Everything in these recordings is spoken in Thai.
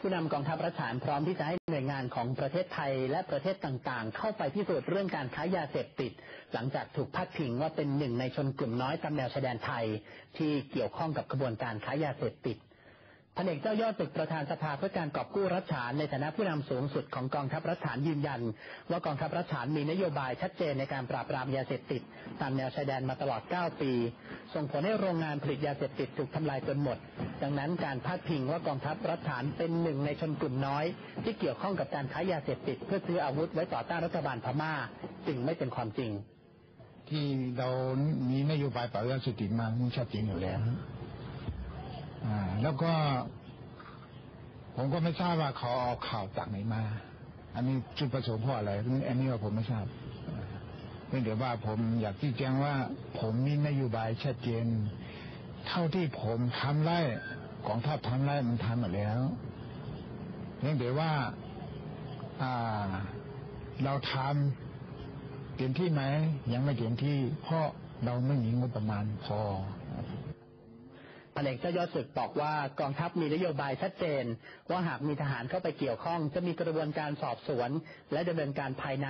ผู้นำกองทัพรัฐานพร้อมที่จะให้หน่วยงานของประเทศไทยและประเทศต่างๆ เข้าไปพิสูจน์เรื่องการค้ายาเสพติด หลังจากถูกพัดพิงว่าเป็นหนึ่งในชนกลุ่มน้อยตามแนวชายแดนไทย ที่เกี่ยวข้องกับกระบวนการค้ายาเสพติดพันเอกเจ้ายอดตึกประธานสภาเพื่อการกอบกู้รัฐฐานในฐานะผู้นำสูงสุดของกองทัพรัฐฐานยืนยัน ว่ากองทัพรัฐฐานมีนโยบายชัดเจนในการปราบปรามยาเสพติด ตามแนวชายแดนมาตลอด 9 ปี ส่งผลให้โรงงานผลิตยาเสพติดถูกทำลายจนหมด ดังนั้นการพาดพิงว่ากองทัพรัฐฐานเป็นหนึ่งในชนกลุ่มน้อย ที่เกี่ยวข้องกับการค้ายาเสพติดเพื่อซื้ออาวุธไว้ต่อต้านรัฐบาลพม่า จึงไม่เป็นความจริง ที่เรามีนโยบายปราบยาเสพติดมามันชัดเจนอยู่แล้วอ่าแล้วก็ ผมก็ไม่ทราบว่าเขาเอาข่าวจากไหนมา อันนี้จุดประสงค์เพราะอะไรอันนี้ว่าผมไม่ทราบเพียงแต่ว่าผมอยากที่แจ้งว่า ผมมีนโยบายชัดเจน เท่าที่ผมทำได้กองทัพทำได้มันทำหมดแล้วเพียงแต่ว่าอ่าเราทำเต็มที่ไหมยังไม่เต็มที่ เพราะเราไม่มีงบประมาณพอพันเอกเจ้ายอดศึกบอกว่ากองทัพมีนโยบายชัดเจน ว่าหากมีทหารเข้าไปเกี่ยวข้อง จะมีกระบวนการสอบสวน และดำเนินการภายใน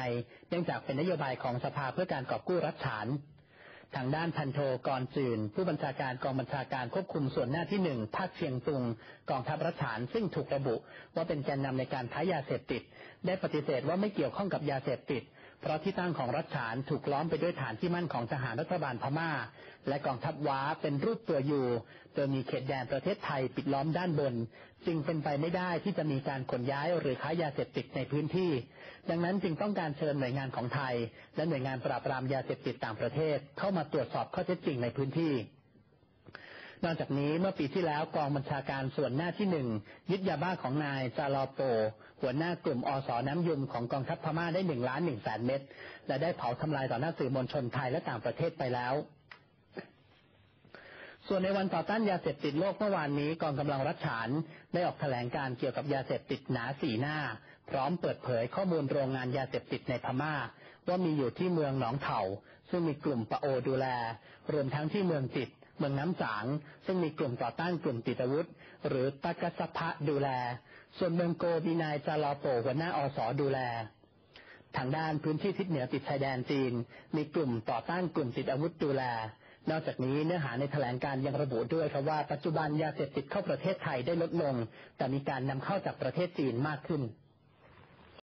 เนื่องจากเป็นนโยบายของสภาเพื่อการกอบกู้รัฐฐาน ทางด้านพันโทกรจืน ผู้บัญชาการกองบัญชาการควบคุมส่วนหน้าที่หนึ่งภาคเชียงตุงกองทัพรัฐฐานซึ่งถูกระบุ ว่าเป็นแกนนำในการค้ายาเสพติด ได้ปฏิเสธว่าไม่เกี่ยวข้องกับยาเสพติด เพราะที่ตั้งของรัฐฐานถูกล้อมไปด้วยฐานที่มั่นของทหารรัฐบาลพม่า และกองทัพว้าเป็นรูปตัวยูโดยมีเขตแดนประเทศไทยปิดล้อมด้านบน จึงเป็นไปไม่ได้ที่จะมีการขนย้ายหรือค้ายาเสพติดในพื้นที่ ดังนั้นจึงต้องการเชิญหน่วยงานของไทย และหน่วยงานปราบปรามยาเสพติดต่างประเทศเข้ามาตรวจสอบข้อเท็จจริงในพื้นที่ นอกจากนี้เมื่อปีที่แล้วกองบัญชาการส่วนหน้าที่หนึ่งยึดยาบ้าของนายจาลอโป หัวหน้ากลุ่มอสอน้ำยุมของกองทัพพม่าได้หนึ่งล้านหนึ่งแสนเม็ดและได้เผาทำลายต่อหน้าสื่อมวลชนไทยและต่างประเทศไปแล้วส่วนในวันต่อต้านยาเสพติดโลกเมื่อวานนี้กองกำลังรัฐฉานได้ออกแถลงการเกี่ยวกับยาเสพติดหนาสีหน้า พร้อมเปิดเผยข้อมูลโรงงานยาเสพติดในพม่า ว่ามีอยู่ที่เมืองหนองเถาซึ่งมีกลุ่มปะโอดูแล รวมทั้งที่เมืองจิต เมืองน้ำจาง ซึ่งมีกลุ่มต่อต้านกลุ่มติดอาวุธ หรือตะกัสพะดูแล ส่วนเมืองโกบีนายจาลอโปหัวหน้าอสอดูแล ทางด้านพื้นที่ทิศเหนือติดชายแดนจีน มีกลุ่มต่อต้านกลุ่มติดอาวุธดูแล นอกจากนี้เนื้อหาในแถลงการยังระบุด้วยครับว่าปัจจุบันยาเสพติดเข้าประเทศไทยได้ลดลง แต่มีการนำเข้าจากประเทศจีนมากขึ้น